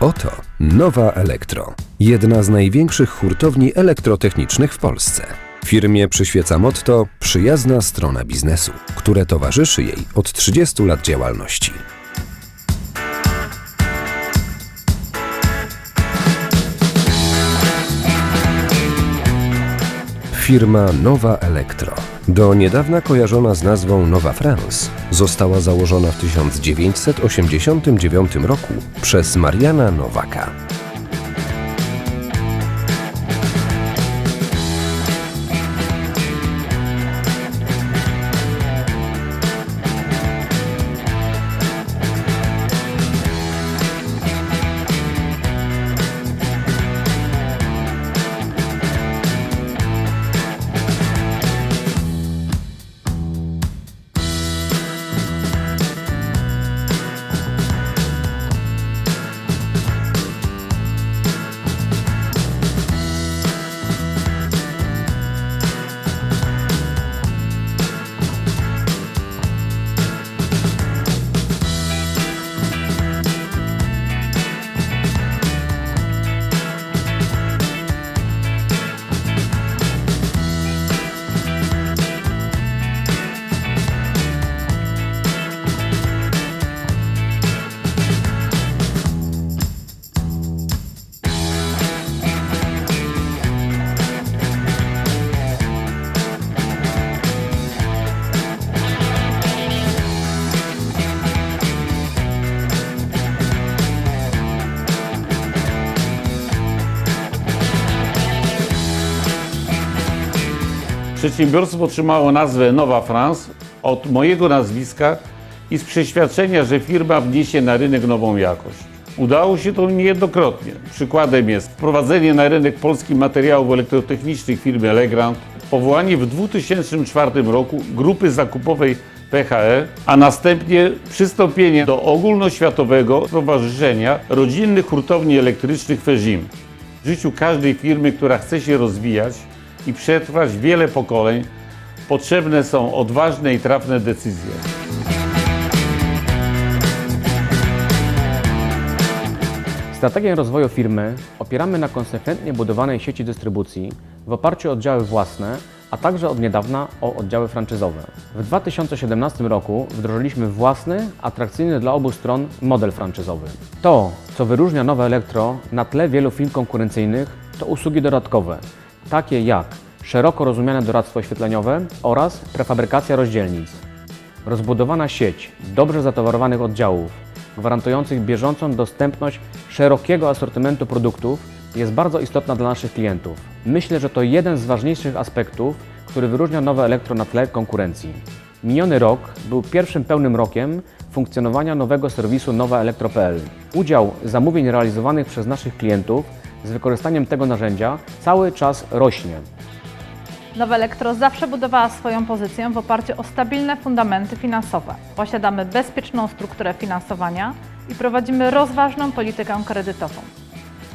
Oto Nowa Elektro, jedna z największych hurtowni elektrotechnicznych w Polsce. Firmie przyświeca motto Przyjazna strona biznesu, które towarzyszy jej od 30 lat działalności. Firma Nowa Elektro, do niedawna kojarzona z nazwą Nowa France, została założona w 1989 roku przez Mariana Nowaka. Przedsiębiorstwo otrzymało nazwę Nowa France od mojego nazwiska i z przeświadczenia, że firma wniesie na rynek nową jakość. Udało się to niejednokrotnie. Przykładem jest wprowadzenie na rynek polskich materiałów elektrotechnicznych firmy Legrand, powołanie w 2004 roku grupy zakupowej PHE, a następnie przystąpienie do ogólnoświatowego stowarzyszenia rodzinnych hurtowni elektrycznych FEZIM. W życiu każdej firmy, która chce się rozwijać i przetrwać wiele pokoleń, potrzebne są odważne i trafne decyzje. Strategię rozwoju firmy opieramy na konsekwentnie budowanej sieci dystrybucji w oparciu o oddziały własne, a także od niedawna o oddziały franczyzowe. W 2017 roku wdrożyliśmy własny, atrakcyjny dla obu stron model franczyzowy. To, co wyróżnia nowe elektro na tle wielu firm konkurencyjnych, to usługi dodatkowe, takie jak szeroko rozumiane doradztwo oświetleniowe oraz prefabrykacja rozdzielnic. Rozbudowana sieć dobrze zatowarowanych oddziałów, gwarantujących bieżącą dostępność szerokiego asortymentu produktów, jest bardzo istotna dla naszych klientów. Myślę, że to jeden z ważniejszych aspektów, który wyróżnia nowe elektro na tle konkurencji. Miniony rok był pierwszym pełnym rokiem funkcjonowania nowego serwisu nowaelektro.pl. Udział zamówień realizowanych przez naszych klientów z wykorzystaniem tego narzędzia cały czas rośnie. Nowe Elektro zawsze budowała swoją pozycję w oparciu o stabilne fundamenty finansowe. Posiadamy bezpieczną strukturę finansowania i prowadzimy rozważną politykę kredytową.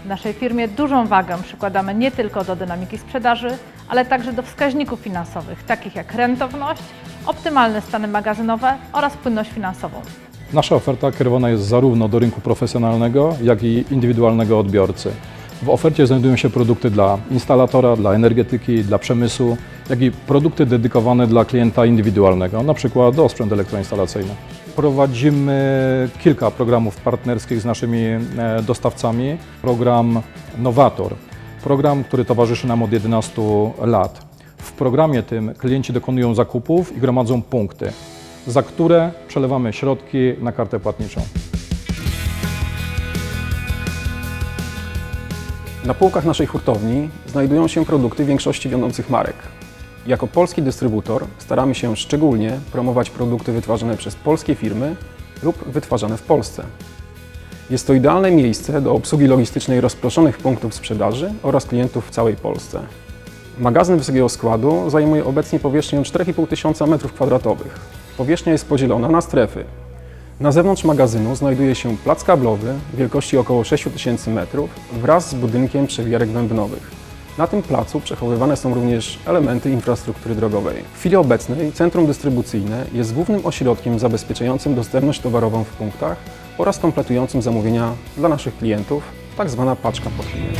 W naszej firmie dużą wagę przykładamy nie tylko do dynamiki sprzedaży, ale także do wskaźników finansowych, takich jak rentowność, optymalne stany magazynowe oraz płynność finansową. Nasza oferta kierowana jest zarówno do rynku profesjonalnego, jak i indywidualnego odbiorcy. W ofercie znajdują się produkty dla instalatora, dla energetyki, dla przemysłu, jak i produkty dedykowane dla klienta indywidualnego, np. do sprzęt elektroinstalacyjny. Prowadzimy kilka programów partnerskich z naszymi e, dostawcami. Program Nowator, program, który towarzyszy nam od 11 lat. W programie tym klienci dokonują zakupów i gromadzą punkty, za które przelewamy środki na kartę płatniczą. Na półkach naszej hurtowni znajdują się produkty większości wiodących marek. Jako polski dystrybutor staramy się szczególnie promować produkty wytwarzane przez polskie firmy lub wytwarzane w Polsce. Jest to idealne miejsce do obsługi logistycznej rozproszonych punktów sprzedaży oraz klientów w całej Polsce. Magazyn wysokiego składu zajmuje obecnie powierzchnię 4,5 tysiąca m2. Powierzchnia jest podzielona na strefy. Na zewnątrz magazynu znajduje się plac kablowy wielkości około 6000 m wraz z budynkiem przewijarek bębnowych. Na tym placu przechowywane są również elementy infrastruktury drogowej. W chwili obecnej centrum dystrybucyjne jest głównym ośrodkiem zabezpieczającym dostępność towarową w punktach oraz kompletującym zamówienia dla naszych klientów, tak zwana paczka pod klienta.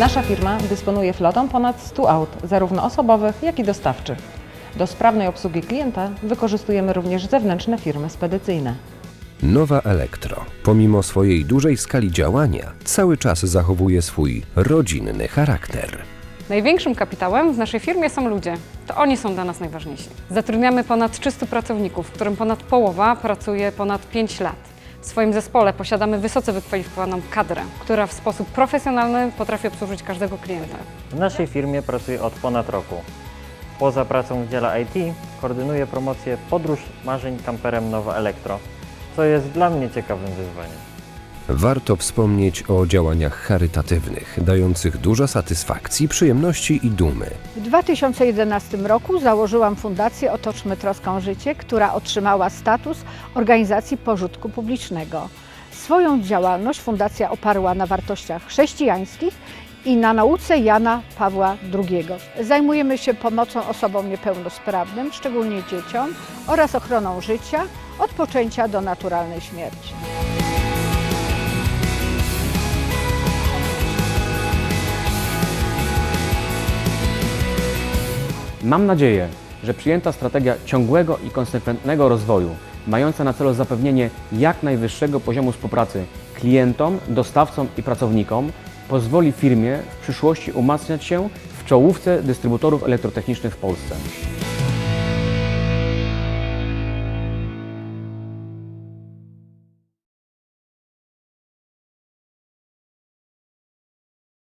Nasza firma dysponuje flotą ponad 100 aut, zarówno osobowych, jak i dostawczych. Do sprawnej obsługi klienta wykorzystujemy również zewnętrzne firmy spedycyjne. Nowa Elektro, pomimo swojej dużej skali działania, cały czas zachowuje swój rodzinny charakter. Największym kapitałem w naszej firmie są ludzie. To oni są dla nas najważniejsi. Zatrudniamy ponad 300 pracowników, w którym ponad połowa pracuje ponad 5 lat. W swoim zespole posiadamy wysoce wykwalifikowaną kadrę, która w sposób profesjonalny potrafi obsłużyć każdego klienta. W naszej firmie pracuję od ponad roku. Poza pracą w dziale IT koordynuję promocję Podróż Marzeń kamperem Nowa Elektro, co jest dla mnie ciekawym wyzwaniem. Warto wspomnieć o działaniach charytatywnych, dających dużo satysfakcji, przyjemności i dumy. W 2011 roku założyłam Fundację Otoczmy Troską Życie, która otrzymała status organizacji pożytku publicznego. Swoją działalność fundacja oparła na wartościach chrześcijańskich i na nauce Jana Pawła II. Zajmujemy się pomocą osobom niepełnosprawnym, szczególnie dzieciom, oraz ochroną życia od poczęcia do naturalnej śmierci. Mam nadzieję, że przyjęta strategia ciągłego i konsekwentnego rozwoju, mająca na celu zapewnienie jak najwyższego poziomu współpracy klientom, dostawcom i pracownikom, pozwoli firmie w przyszłości umacniać się w czołówce dystrybutorów elektrotechnicznych w Polsce.